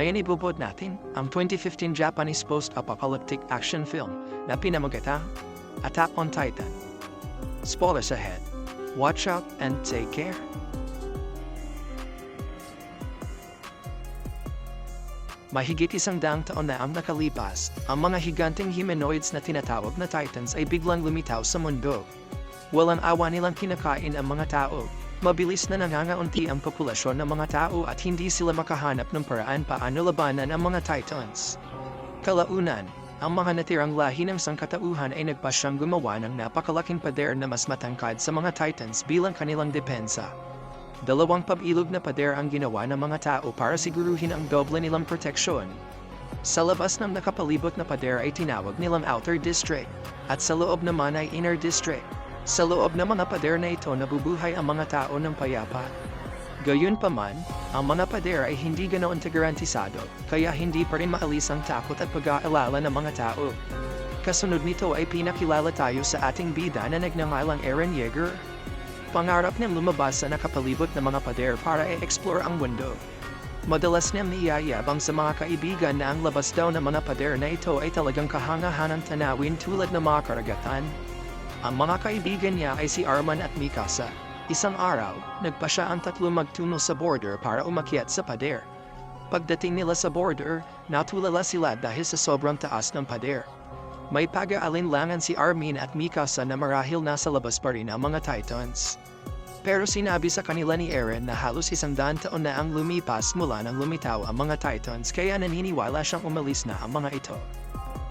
Ngayon ibubod natin ang 2015 Japanese post-apocalyptic action film na pinamagatang Attack on Titan. Spoilers ahead. Watch out and take care. Mahigit isang daang taon na ang nakalipas, ang mga higanteng humanoids na tinatawag na Titans ay biglang lumitaw sa mundo. Walang awa nilang kinakain ang mga tao. Mabilis na nangangaunti ang populasyon ng mga tao at hindi sila makahanap ng paraan paano labanan ang mga Titans. Kalaunan, ang mga natirang lahi ng sangkatauhan ay nagpasyang gumawa ng napakalaking pader na mas matangkad sa mga Titans bilang kanilang depensa. Dalawang pabilog na pader ang ginawa ng mga tao para siguruhin ang doble nilang proteksyon. Sa labas ng nakapalibot na pader ay tinawag nilang Outer District, at sa loob naman ay Inner District. Sa loob ng mga pader na ito nabubuhay ang mga tao ng payapa. Gayunpaman, ang mga pader ay hindi ganoon garantisado, kaya hindi pa rin maalis ang takot at pag-aalala ng mga tao. Kasunod nito ay pinakilala tayo sa ating bida na nagnangalang Aaron Yeager. Pangarap niyang lumabas sa nakapalibot na mga pader para i-explore ang mundo. Madalas niyang niyayabang sa mga kaibigan na ang labas daw ng mga pader na ito ay talagang kahangahanang tanawin tulad ng mga karagatan. Ang mga kaibigan niya ay si Arman at Mikasa. Isang araw, nagpa siya ang tatlo magtungo sa border para umakyat sa pader. Pagdating nila sa border, natulala sila dahil sa sobrang taas ng pader. May pag-aalinlangan si Armin at Mikasa na marahil nasa labas pa rin ang mga Titans. Pero sinabi sa kanila ni Eren na halos isang daan taon na ang lumipas mula nang lumitaw ang mga Titans kaya naniniwala siyang umalis na ang mga ito.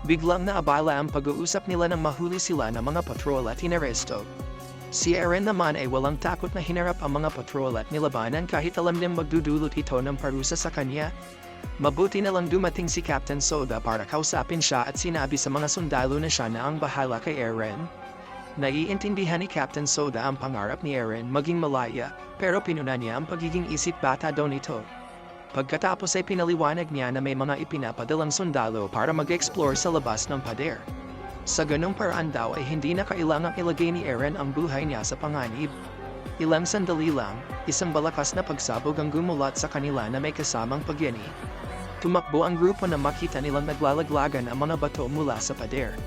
Biglang naabala ang pag-uusap nila nang mahuli sila ng mga patrol at inaresto. Si Eren naman ay walang takot na hinarap ang mga patrol at nilabanan kahit alam niyang magdudulot ito ng parusa sa kanya. Mabuti na lang dumating si Captain Soda para kausapin siya at sinabi sa mga sundalo na siya na ang bahala kay Eren. Naiintindihan ni Captain Soda ang pangarap ni Eren maging malaya, pero pinuna niya ang pagiging isip bata daw nito. Pagkatapos ay pinaliwanag niya na may mga ipinapadalang sundalo para mag-explore sa labas ng pader. Sa ganong paraan daw ay hindi na kailangang ilagay ni Eren ang buhay niya sa panganib. Ilang sandali lang, isang balakas na pagsabog ang gumulat sa kanila na may kasamang pagyani. Tumakbo ang grupo na makita nilang naglalaglagan ang mga bato mula sa pader.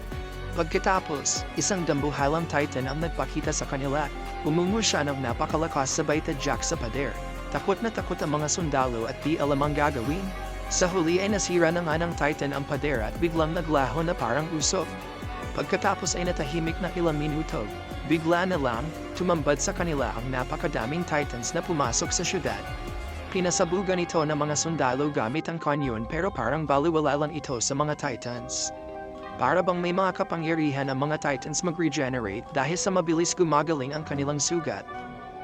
Pagkatapos, isang dambuhalang titan ang nagpakita sa kanila. Umungo siya ng napakalakas sabay tadyak sa pader. Takot na takot ang mga sundalo at di alam ang gagawin. Sa huli ay nasira na nga ng titan ang pader at biglang naglaho na parang usok. Pagkatapos ay natahimik na ilang minuto, bigla na lang, tumambad sa kanila ang napakadaming titans na pumasok sa syudad. Pinasabugan ito ng mga sundalo gamit ang kanyon pero parang baliwala lang ito sa mga titans. Para bang may mga kapangyarihan ang mga titans mag-regenerate dahil sa mabilis gumagaling ang kanilang sugat.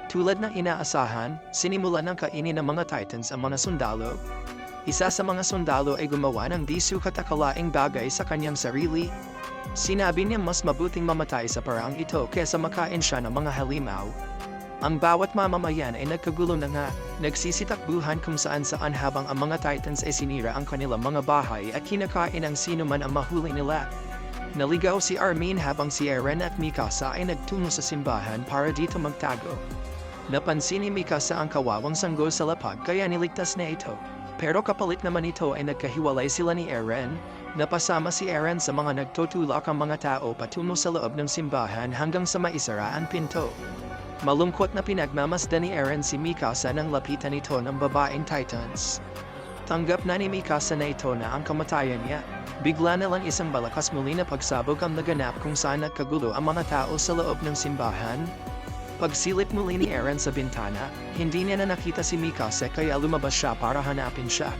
Tulad ng inaasahan, sinimulan ng kainin ng mga titans ang mga sundalo. Isa sa mga sundalo ay gumawa ng di sukat akalaing bagay sa kanyang sarili. Sinabi niya mas mabuting mamatay sa paraang ito kaysa makain siya ng mga halimaw. Ang bawat mamamayan ay nagkagulo na nga, nagsisitakbuhan kung saan saan habang ang mga titans ay sinira ang kanilang mga bahay at kinakain ang sino man ang mahuli nila. Naligaw si Armin habang si Eren at Mikasa ay nagtungo sa simbahan para dito magtago. Napansin ni Mikasa ang kawawang sanggol sa lapag kaya niligtas na ito. Pero kapalit naman ito ay nagkahiwalay sila ni Eren, napasama si Eren sa mga nagtutulak ang mga tao patungo sa loob ng simbahan hanggang sa maisara ang pinto. Malungkot na pinagmamasdan ni Eren si Mikasa nang lapitan ito ng babaeng Titans. Tanggap na ni Mikasa na ito na ang kamatayan niya. Bigla na lang isang balakas muli na pagsabog ang naganap kung saan nagkagulo ang mga tao sa loob ng simbahan. Pagsilip muli ni Eren sa bintana, hindi niya na nakita si Mikasa kaya lumabas siya para hanapin siya.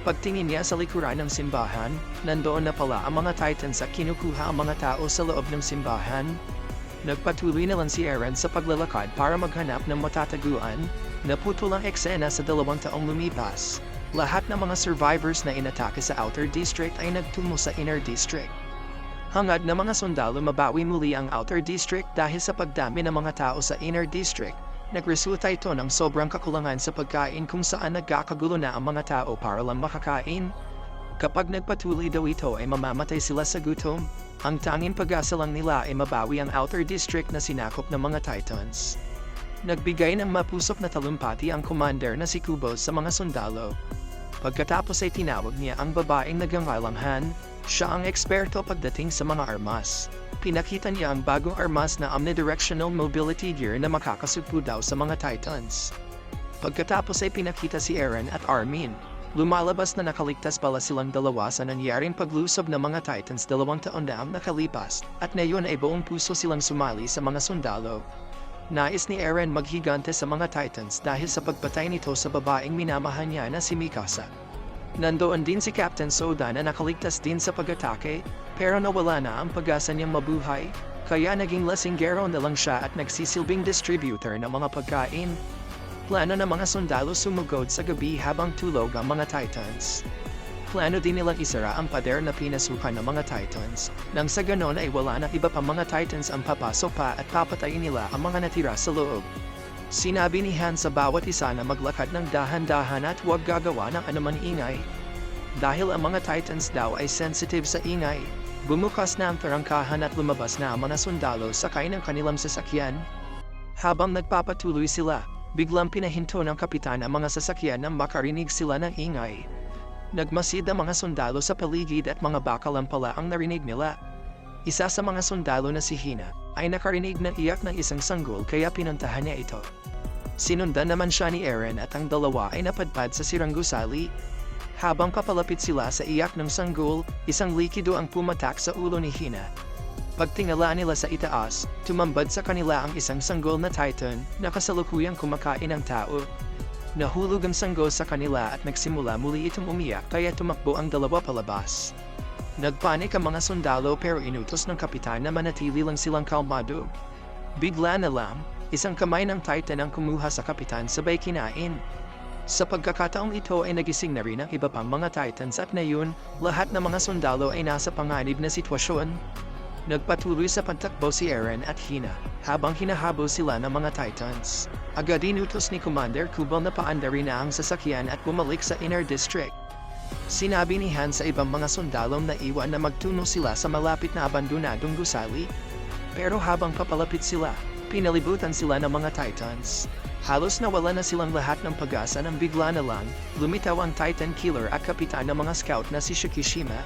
Pagtingin niya sa likuran ng simbahan, nandoon na pala ang mga titans at kinukuha ang mga tao sa loob ng simbahan. Nagpatuloy na lang si Eren sa paglalakad para maghanap ng matataguan, naputol ang eksena sa dalawang taong lumipas. Lahat ng mga survivors na inatake sa Outer District ay nagtungo sa Inner District. Hangad na mga sundalo mabawi muli ang Outer District dahil sa pagdami ng mga tao sa Inner District. Nagresulta ito ng sobrang kakulangan sa pagkain kung saan nagkakagulo na ang mga tao para lang makakain. Kapag nagpatuloy daw ito ay mamamatay sila sa gutom. Ang tanging pag-asa lang nila ay mabawi ang Outer District na sinakop ng mga Titans. Nagbigay ng mapusok na talumpati ang commander na si Kubo sa mga sundalo. Pagkatapos ay tinawag niya ang babaeng nagangalang Han, siya ang eksperto pagdating sa mga armas. Pinakita niya ang bagong armas na omnidirectional mobility gear na makakasugpo daw sa mga Titans. Pagkatapos ay pinakita si Eren at Armin. Lumalabas na nakaligtas pala silang dalawa sa nangyaring paglusob ng mga Titans dalawang taon na ang nakalipas, at ngayon ay buong puso silang sumali sa mga sundalo. Nais ni Eren maghigante sa mga Titans dahil sa pagpatay nito sa babaeng minamahan niya na si Mikasa. Nandoon din si Captain Soda na nakaligtas din sa pag-atake, pero nawala na ang pag-asa niyang mabuhay, kaya naging lasinggero na lang siya at nagsisilbing distributor ng mga pagkain. Plano ng mga sundalo sumugod sa gabi habang tulog ang mga Titans. Plano din nilang isara ang pader na pinasukan ng mga Titans, nang sa ganon ay wala na iba pa mga Titans ang papasok pa at papatayin nila ang mga natira sa loob. Sinabi ni Han sa bawat isa na maglakad ng dahan-dahan at huwag gagawa ng anuman ingay. Dahil ang mga Titans daw ay sensitive sa ingay, bumukas na ang tarangkahan at lumabas na ang mga sundalo sakay ng kanilang sasakyan. Habang nagpapatuloy sila, biglang pinahinto ng kapitan ang mga sasakyan nang makarinig sila ng ingay. Nagmasid ang mga sundalo sa paligid at mga bakalan pala ang narinig nila. Isa sa mga sundalo na si Hina ay nakarinig ng iyak ng isang sanggol kaya pinuntahan niya ito. Sinundan naman siya ni Eren at ang dalawa ay napadpad sa sirang gusali. Habang papalapit sila sa iyak ng sanggol, isang likido ang pumatak sa ulo ni Hina. Pagtingala nila sa itaas, tumambad sa kanila ang isang sanggol na titan na kasalukuyang kumakain ng tao. Nahulog ang sanggol sa kanila at nagsimula muli itong umiyak kaya tumakbo ang dalawa palabas. Nagpanik ang mga sundalo pero inutos ng kapitan na manatili lang silang kalmado. Bigla na lang, isang kamay ng titan ang kumuha sa kapitan sabay kinain. Sa pagkakataong ito ay nagising na rin ang iba pang mga titans at ngayon, lahat ng mga sundalo ay nasa panganib na sitwasyon. Nagpatuloy sa pagtakbo si Eren at Hina, habang hinahabol sila ng mga Titans. Agad inutos ni Commander Kubal na paandarin na ang sasakyan at bumalik sa Inner District. Sinabi ni Han sa ibang mga sundalong na iwan na magtuno sila sa malapit na abandonadong gusali. Pero habang papalapit sila, pinalibutan sila ng mga Titans. Halos nawala na silang lahat ng pag-asa nang bigla na lang, lumitaw ang Titan Killer at kapitan ng mga scout na si Shikishima,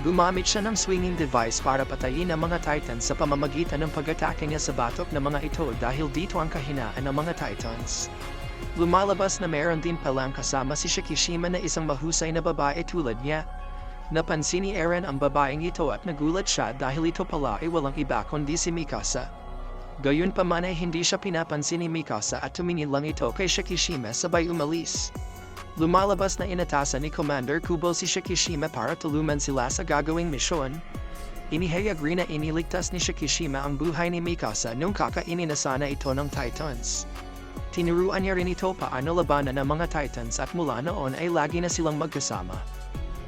Gumamit siya ng swinging device para patayin ang mga Titans sa pamamagitan ng pag-atake niya sa batok ng mga ito dahil dito ang kahinaan ng mga Titans. Lumalabas na meron din palang kasama si Shikishima na isang mahusay na babae tulad niya. Napansin ni Eren ang babaeng ito at nagulat siya dahil ito pala ay walang iba kundi si Mikasa. Gayon pa man ay hindi siya pinapansin ni Mikasa at tumingin lang ito kay Shikishima sabay umalis. Lumalabas na inatasan ni Commander Kubal si Shikishima para tulungan sila sa gagawing misyon. Inihayag rin na iniligtas ni Shikishima ang buhay ni Mikasa nung kakainin na sana ito ng Titans. Tinuruan niya rin ito paano labanan ng mga Titans at mula noon ay lagi na silang magkasama.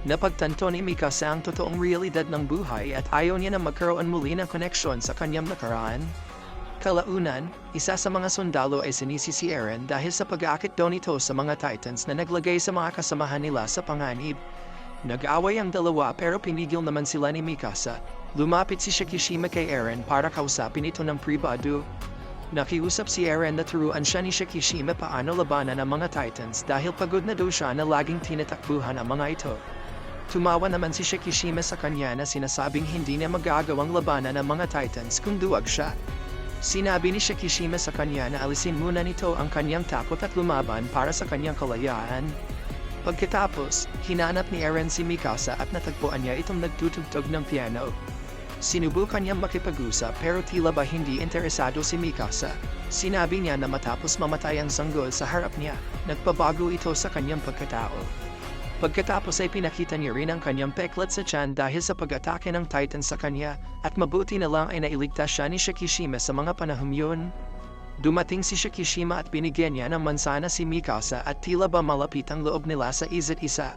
Napagtanto ni Mikasa ang totoong realidad ng buhay at ayaw niya na magkaroon muli ng koneksyon sa kanyang nakaraan. Kalaunan, isa sa mga sundalo ay sinisi si Eren dahil sa pag-aakit daw nito sa mga Titans na naglagay sa mga kasamahan nila sa panganib. Nag-away ang dalawa pero pinigil naman sila ni Mikasa. Lumapit si Shikishima kay Eren para kausapin ito ng pribado. Nakiusap si Eren na turuan siya ni Shikishima paano labanan ang mga Titans dahil pagod na daw siya na laging tinatakbuhan ang mga ito. Tumawa naman si Shikishima sa kanya na sinasabing hindi niya magagawang labanan ang mga Titans kung duwag siya. Sinabi ni Shikishima sa kanya na alisin muna nito ang kanyang takot at lumaban para sa kanyang kalayaan. Pagkatapos, hinanap ni Eren si Mikasa at natagpuan niya itong nagtutugtog ng piano. Sinubukan niyang makipag-usap pero tila ba hindi interesado si Mikasa. Sinabi niya na matapos mamatay ang sanggol sa harap niya, nagpabago ito sa kanyang pagkatao. Pagkatapos ay pinakita niya rin ang kanyang peklat sa tiyan dahil sa pag-atake ng Titan sa kanya, at mabuti na lang ay nailigtas siya ni Shikishima sa mga panahon yun. Dumating si Shikishima at binigyan niya ng mansana si Mikasa at tila ba malapit ang loob nila sa isa't isa.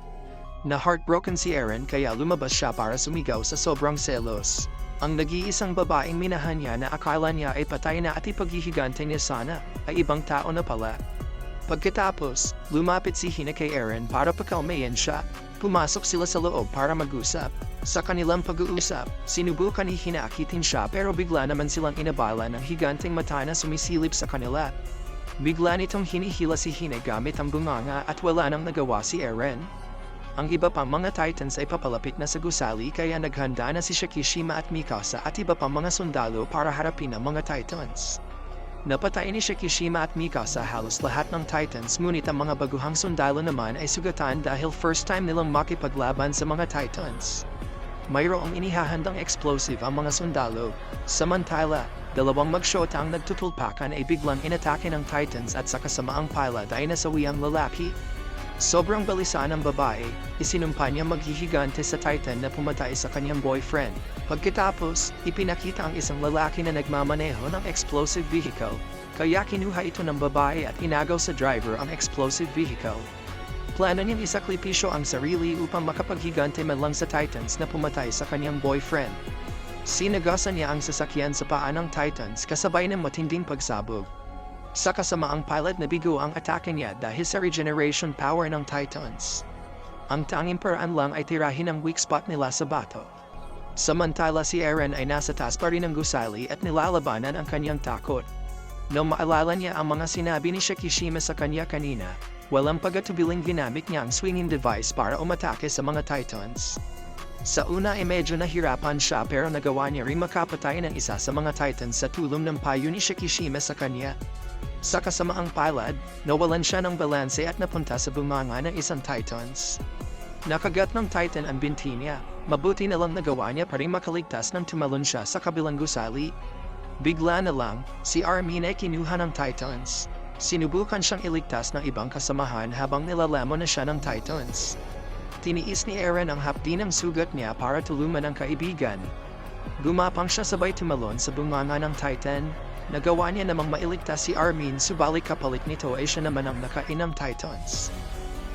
Na heartbroken si Eren kaya lumabas siya para sumigaw sa sobrang selos. Ang nag-iisang babaeng minahan niya na akala niya ay patay na at ipaghihigante niya sana, ay ibang tao na pala. Pagkatapos, lumapit si Hina kay Eren para pakalmayan siya. Pumasok sila sa loob para mag-usap. Sa kanilang pag-uusap, sinubukan ni Hina akitin siya pero bigla naman silang inabala ng higanteng mata na sumisilip sa kanila. Bigla nitong hinihila si Hine gamit ang bunganga at wala nang nagawa si Eren. Ang iba pang mga Titans ay papalapit na sa gusali kaya naghanda na si Shikishima at Mikasa at iba pang mga sundalo para harapin ang mga Titans. Napatay ni Shikishima at Mikasa halos lahat ng Titans ngunit ang mga baguhang sundalo naman ay sugatan dahil first time nilang makipaglaban sa mga Titans. Mayroong inihahandang explosive ang mga sundalo. Samantala, dalawang magshota ang nagtutulpakan ay biglang inatake ng Titans at sa kasamaang pilot ay nasawi ang lalaki. Sobrang balisa ng babae, isinumpa niya maghihigante sa Titan na pumatay sa kanyang boyfriend. Pagkatapos, ipinakita ang isang lalaki na nagmamaneho ng explosive vehicle, kaya kinuha ito ng babae at inagaw sa driver ang explosive vehicle. Plano niyang isakripisyo ang sarili upang makapaghigante man lang sa Titans na pumatay sa kanyang boyfriend. Sinagasan niya ang sasakyan sa paa ng Titans kasabay ng matinding pagsabog. Sa kasamaang pilot na bigo ang atake niya dahil sa regeneration power ng Titans. Ang tanging paraan lang ay tirahin ang weak spot nila sa bato. Samantala si Eren ay nasa taas pa rin ng gusali at nilalabanan ang kanyang takot. Nung maalala niya ang mga sinabi ni Shikishima sa kanya kanina, walang pagatubiling ginamit niya ang swinging device para umatake sa mga Titans. Sa una ay medyo nahirapan siya pero nagawa niya rin makapatay ng isa sa mga Titans sa tulong ng payo ni Shikishima sa kanya. Sa kasamaang palad, nawalan siya ng balanse at napunta sa bunganga ng isang Titans. Nakagat ng Titan ang binti niya, mabuti na lang nagawa niya pa rin makaligtas nang tumalon siya sa kabilang gusali. Bigla na lang, si Armin ay kinuha ng Titans. Sinubukan siyang iligtas ng ibang kasamahan habang nilalamon na siya ng Titans. Tiniis ni Eren ang hapdi ng sugat niya para tulungan ang kaibigan. Gumapang siya sabay tumalon sa bunganga ng Titan. Nagawa niya namang mailigtas si Armin subalit kapalit nito ay siya naman ang nakainang Titans.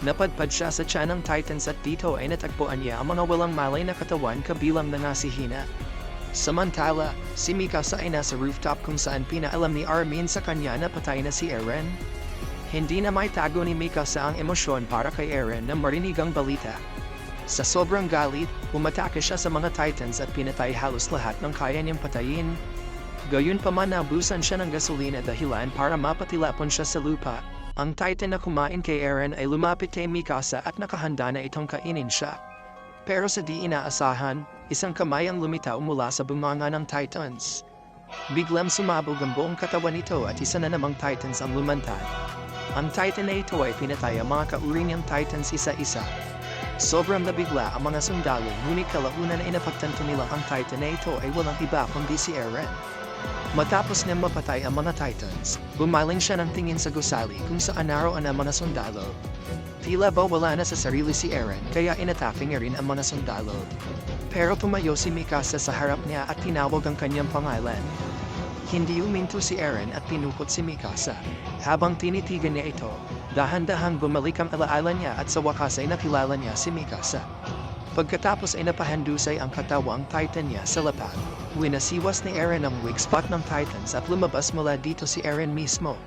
Napadpad siya sa tiyan Titans at dito ay natagpuan niya ang mga walang malay na katawan kabilang na nga si Hina. Samantala, si Mikasa ay nasa rooftop kung saan pinaalam ni Armin sa kanya na patay na si Eren. Hindi na may tago ni Mikasa ang emosyon para kay Eren na marinig ang balita. Sa sobrang galit, umatake siya sa mga Titans at pinatay halos lahat ng kaya niyang patayin. Gayunpaman naubusan siya ng gasolina dahilan para mapatilapon siya sa lupa. Ang Titan na kumain kay Eren ay lumapit kay Mikasa at nakahanda na itong kainin siya. Pero sa di inaasahan, isang kamay ang lumitaw mula sa bunganga ng Titans. Biglang sumabog ang buong katawan nito at isa na namang Titans ang lumantad. Ang Titan na ito ay pinatay ang mga kauri niyang Titans isa-isa. Sobrang nabigla ang mga sundalo ngunit kalaunan ay napagtanto nila ang Titan na ito ay walang iba kundi si Eren. Matapos niyang mapatay ang mga Titans, bumaling siya ng tingin sa gusali kung saan naroon ang mga sundalo. Tila ba wala na sa sarili si Eren kaya inatake niya rin ang mga sundalo. Pero tumayo si Mikasa sa harap niya at tinawag ang kanyang pangalan. Hindi uminto si Eren at pinukot si Mikasa. Habang tinitigan niya ito, dahan-dahang bumalik ang alaala niya at sa wakas ay nakilala niya si Mikasa. Pagkatapos ay napahandusay ang katawang Titan niya sa lapag. Winasiwas ni Eren ang weak spot ng Titans at lumabas mula dito si Eren mismo.